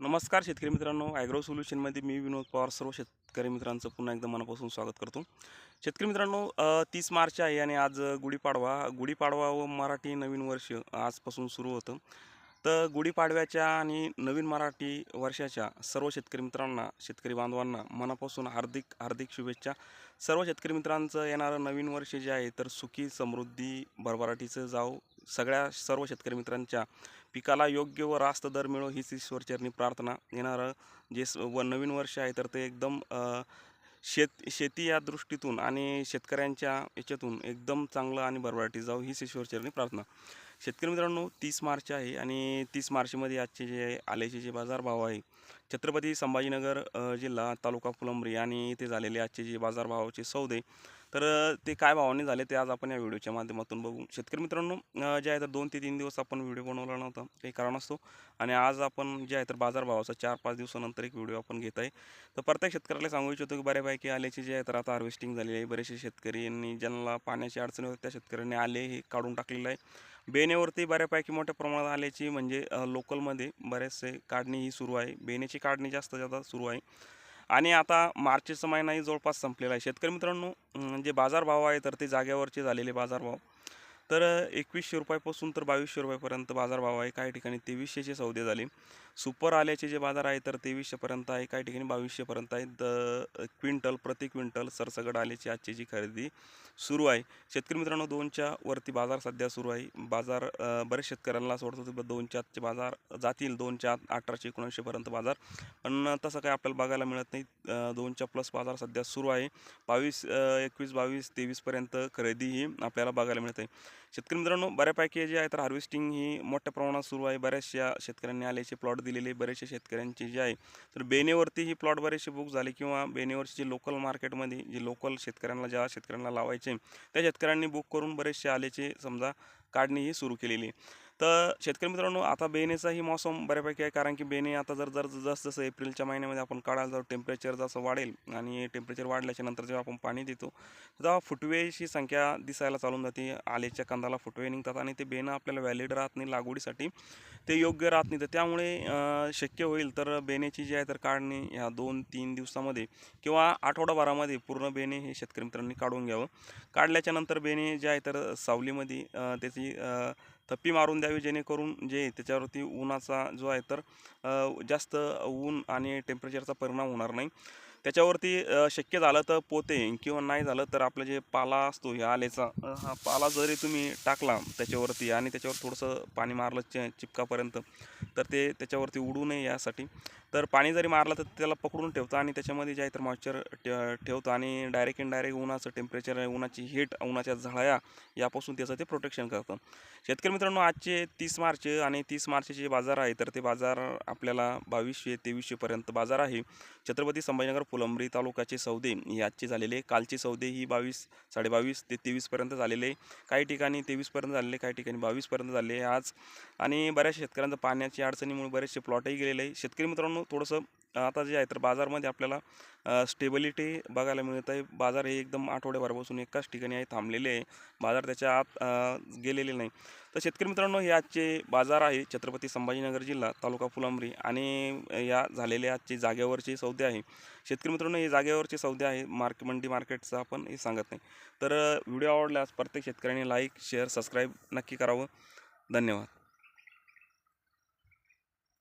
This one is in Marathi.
नमस्कार शेतकरी मित्रांनो ॲग्रो सोल्युशनमध्ये मी विनोद पवार सर्व शेतकरी मित्रांचं पुन्हा एकदा मनापासून स्वागत करतो. शेतकरी मित्रांनो तीस मार्च आहे आणि आज गुढीपाडवा. गुढीपाडवा व मराठी नवीन वर्ष आजपासून सुरू होतं. तर गुढीपाडव्याच्या आणि नवीन मराठी वर्षाच्या सर्व शेतकरी मित्रांना शेतकरी बांधवांना मनापासून हार्दिक हार्दिक शुभेच्छा. सर्व शेतकरी मित्रांचं येणारं नवीन वर्ष जे आहे तर सुखी समृद्धी भरभराटीचं जाऊ सगळ्या सर्व शेतकरी मित्रांच्या पिकाला योग्य व रास्त दर मिळो हीच ईश्वरचरणी प्रार्थना. येणारं जे व नवीन वर्ष आहे तर ते एकदम शेत शेती या दृष्टीतून आणि शेतकऱ्यांच्या याच्यातून एकदम चांगलं आणि भरभराटी जाऊ हीच ईश्वरचरणी प्रार्थना. शेतकरी मित्रांनो तीस मार्च आहे आणि तीस मार्चमध्ये आजचे जे आल्याचे जे बाजारभाव आहे छत्रपती संभाजीनगर जिल्हा तालुका फुलंब्री आणि इथे झालेले आजचे जे बाजारभावाचे सौदे तर ते काय भावाने झाले ते आज आपण या व्हिडिओच्या माध्यमातून बघू. शेतकरी मित्रांनो जे आहे तर दोन ते तीन दिवस आपण व्हिडिओ बनवला नव्हता काही कारण असतो. आणि आज आपण जे आहे तर बाजारभावाचा चार पाच दिवसानंतर एक व्हिडिओ आपण घेत आहे. तर प्रत्येक शेतकऱ्याला सांगू इच्छितो की बऱ्यापैकी आल्याचे जे आहे तर आता हार्वेस्टिंग झालेली आहे. बरेचसे शेतकरी यांनी ज्यांना पाण्याची अडचणी होती त्या शेतकऱ्यांनी आले हे काढून टाकलेलं आहे. बेनेवरती बऱ्यापैकी मोठ्या प्रमाणात आल्याची म्हणजे लोकलमध्ये बरेचसे काढणी ही सुरू आहे. बेनेची काढणी जास्त जास्त सुरू आहे. आणि आता मार्चचा महिनाही जवळपास संपलेला आहे. शेतकरी मित्रांनो जे बाजारभाव आहे तर ते जाग्यावरचे झालेले बाजारभाव. तर एकवीसशे रुपयापासून तर बावीसशे रुपयापर्यंत बाजारभाव आहे. काही ठिकाणी तेवीसशेचे सौदे झाले. सुपर आल्याचे जे बाजार आहे तर तेवीसशेपर्यंत आहे. काही ठिकाणी बावीसशेपर्यंत आहे. द क्विंटल प्रति क्विंटल सरसगट आल्याची आजची जी खरेदी सुरू आहे. शेतकरी मित्रांनो दोनच्या वरती बाजार सध्या सुरू आहे. बाजार बऱ्याच बरेच शेतकऱ्यांना असं वाटतं की दोनच्या आतचे बाजार जातील. दोनच्या आत अठराशे एकोणऐंशीपर्यंत बाजार. पण तसं काही आपल्याला बघायला मिळत नाही. दोनच्या प्लस बाजार सध्या सुरू आहे. बावीस एकवीस बावीस तेवीसपर्यंत खरेदी ही आपल्याला बघायला मिळत आहे. शेतकरी मित्रांनो बऱ्यापैकी जे आहे तर हार्वेस्टिंग ही मोठ्या प्रमाणात सुरू आहे. बऱ्याचशा शेतकऱ्यांनी आल्याचे प्लॉट दिलेले बरेचसे शेतकऱ्यांचे जे आहे तर बेनेवरती ही प्लॉट बरेचसे बुक झाले किंवा बेनेवरचे जे लोकल मार्केटमध्ये जे लोकल शेतकऱ्यांना ज्या शेतकऱ्यांना लावायचे त्या शेतकऱ्यांनी बुक करून बरेचसे आल्याचे समजा काढणी ही सुरू केलेली आहे. तर शेतकरी मित्रांनो आता बेनेचाही मौसम बऱ्यापैकी आहे. कारण की बेने आता जर जर जसं जसं एप्रिलच्या महिन्यामध्ये आपण काढायला जाऊ टेम्परेचर जसं वाढेल आणि टेम्परेचर वाढल्याच्या नंतर जेव्हा आपण पाणी देतो तेव्हा फुटवेची संख्या दिसायला चालून जाते. आलेच्या कंदाला फुटवे निघतात आणि ते बेनं आपल्याला व्हॅलिड राहत नाही लागवडीसाठी ते योग्य राहत नाही. तर त्यामुळे शक्य होईल तर बेनेची जी आहे तर काढणी ह्या दोन तीन दिवसामध्ये किंवा आठवडाभरामध्ये पूर्ण बेने हे शेतकरी मित्रांनी काढून घ्यावं. काढल्याच्या नंतर बेने जे आहे तर सावलीमध्ये त्याची थप्पी मारून द्यावी जेणेकरून जे त्याच्यावरती उन्हाचा जो आहे तर जास्त ऊन आणि टेम्परेचरचा परिणाम होणार नाही. त्याच्यावरती शक्य झालं तर पोते किंवा नाही झालं तर आपलं जे पाला असतो ह्या आलेचा हा पाला जरी तुम्ही टाकला त्याच्यावरती आणि त्याच्यावर थोडंसं पाणी मारलं चि चिपकापर्यंत तर ते त्याच्यावरती उडू नये यासाठी. तर पाणी जरी मारलं तर त्याला पकडून ठेवतं आणि त्याच्यामध्ये जे आहे तर मॉइश्चर ठेवतं आणि डायरेक्ट इन डायरेक्ट उन्हाचं टेम्परेचर उन्हाची हीट उन्हाच्या झळाया यापासून त्याचं ते प्रोटेक्शन करतं. शेतकरी मित्रांनो आजचे तीस मार्च आणि तीस मार्चचे जे बाजार आहे तर ते बाजार आपल्याला बावीसशे तेवीसशेपर्यंत बाजार आहे. छत्रपती संभाजीनगर फुलंब्री तालुक्याचे सौदे. हे आजचे झालेले कालचे सौदे ही बावीस साडेबावीस ते तेवीसपर्यंत झालेले. काही ठिकाणी तेवीसपर्यंत झालेले काही ठिकाणी बावीसपर्यंत झाले आज. आणि बऱ्याच शेतकऱ्यांचं पाण्याची अडचणीमुळे बरेचसे प्लॉटही गेलेले. आहे शेतकरी मित्रांनो थोडंसं आता जे आहे तर बाजारमध्ये आपल्याला स्टेबिलिटी बघायला मिळत आहे. बाजार हे एकदम आठवड्याभरापासून एकाच ठिकाणी आहे थांबलेले आहे. बाजार त्याच्या आत गेलेले नाही. तर शेतकरी मित्रांनो हे आजचे बाजार आहे छत्रपती संभाजीनगर जिल्हा तालुका फुलांबरी आणि या झालेले आजचे जागेवरचे सौदे आहे. शेतकरी मित्रांनो हे जागेवरचे सौदे आहे. मार्क मंडी मार्केटचं आपण हे सांगत नाही. तर व्हिडिओ आवडल्यास प्रत्येक शेतकऱ्याने लाईक शेअर सबस्क्राईब नक्की करावं. धन्यवाद.